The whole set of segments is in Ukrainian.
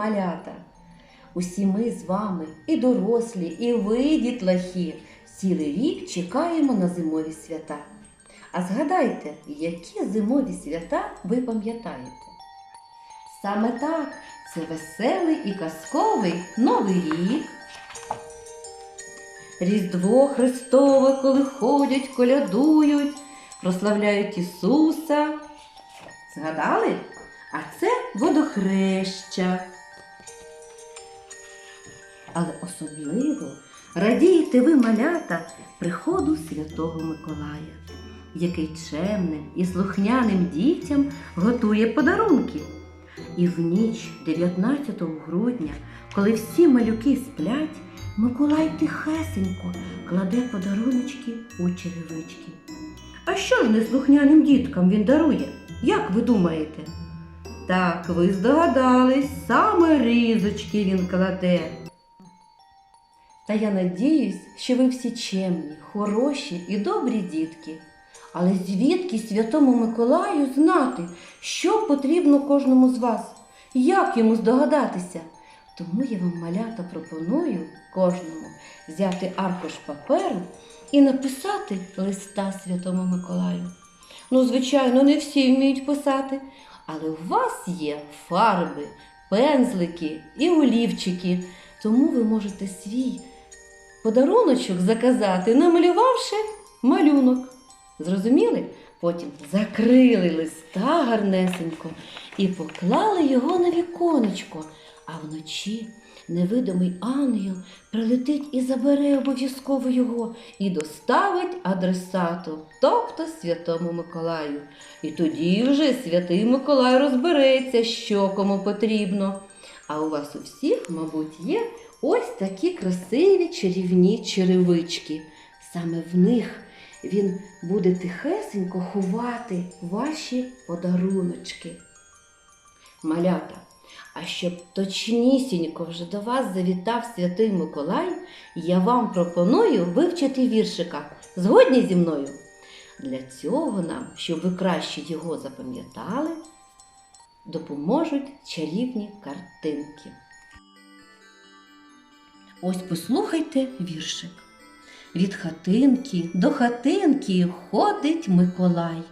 малята. Усі ми з вами, і дорослі, і ви, дітлахи, цілий рік чекаємо на зимові свята. А згадайте, які зимові свята ви пам'ятаєте? Саме так, це веселий і казковий Новий рік. Різдво Христове, коли ходять, колядують, прославляють Ісуса. Згадали? А це водохреща. Але особливо радієте ви, малята, приходу Святого Миколая, який чемним і слухняним дітям готує подарунки. І в ніч 19 грудня, коли всі малюки сплять, Миколай тихесенько кладе подаруночки у черевички. А що ж неслухняним діткам він дарує? Як ви думаєте? Так, ви здогадались, саме різочки він кладе. Та я надіюсь, що ви всі чемні, хороші і добрі дітки. Але звідки Святому Миколаю знати, що потрібно кожному з вас? Як йому здогадатися? Тому я вам, малята, пропоную кожному взяти аркуш паперу і написати листа Святому Миколаю. Ну, звичайно, не всі вміють писати, але у вас є фарби, пензлики і олівчики, тому ви можете свій подаруночок заказати, намалювавши малюнок. Зрозуміли? Потім закрили листа гарнесенько і поклали його на віконечко, а вночі невидимий ангел прилетить і забере обов'язково його і доставить адресату, тобто святому Миколаю. І тоді вже святий Миколай розбереться, що кому потрібно. А у вас у всіх, мабуть, є ось такі красиві чарівні черевички. Саме в них він буде тихесенько ховати ваші подаруночки. Малята, а щоб точнісінько вже до вас завітав святий Миколай, я вам пропоную вивчити віршика. Згодні зі мною? Для цього нам, щоб ви краще його запам'ятали, допоможуть чарівні картинки. Ось послухайте віршик. Від хатинки до хатинки ходить Миколай,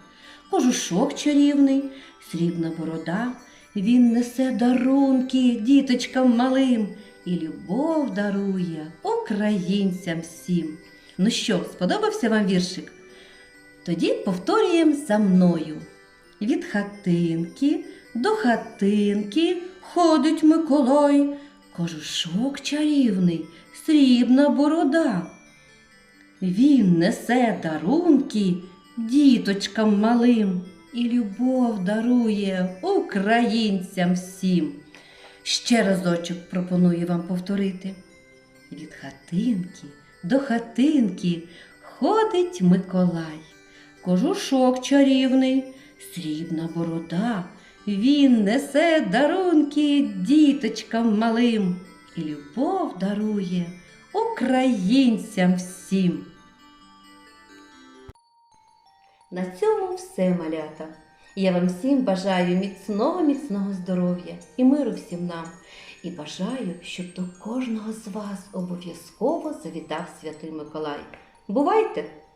кожушок чарівний, срібна борода. Він несе дарунки діточкам малим і любов дарує українцям всім. Ну що, сподобався вам віршик? Тоді повторюємо за мною. Від хатинки до хатинки ходить Миколай, кожушок чарівний, срібна борода. Він несе дарунки діточкам малим і любов дарує українцям всім. Ще разочок пропоную вам повторити. Від хатинки до хатинки ходить Миколай, кожушок чарівний, срібна борода. Він несе дарунки діточкам малим і любов дарує українцям всім. На цьому все, малята. Я вам всім бажаю міцного, міцного здоров'я і миру всім нам. І бажаю, щоб до кожного з вас обов'язково завітав Святий Миколай. Бувайте!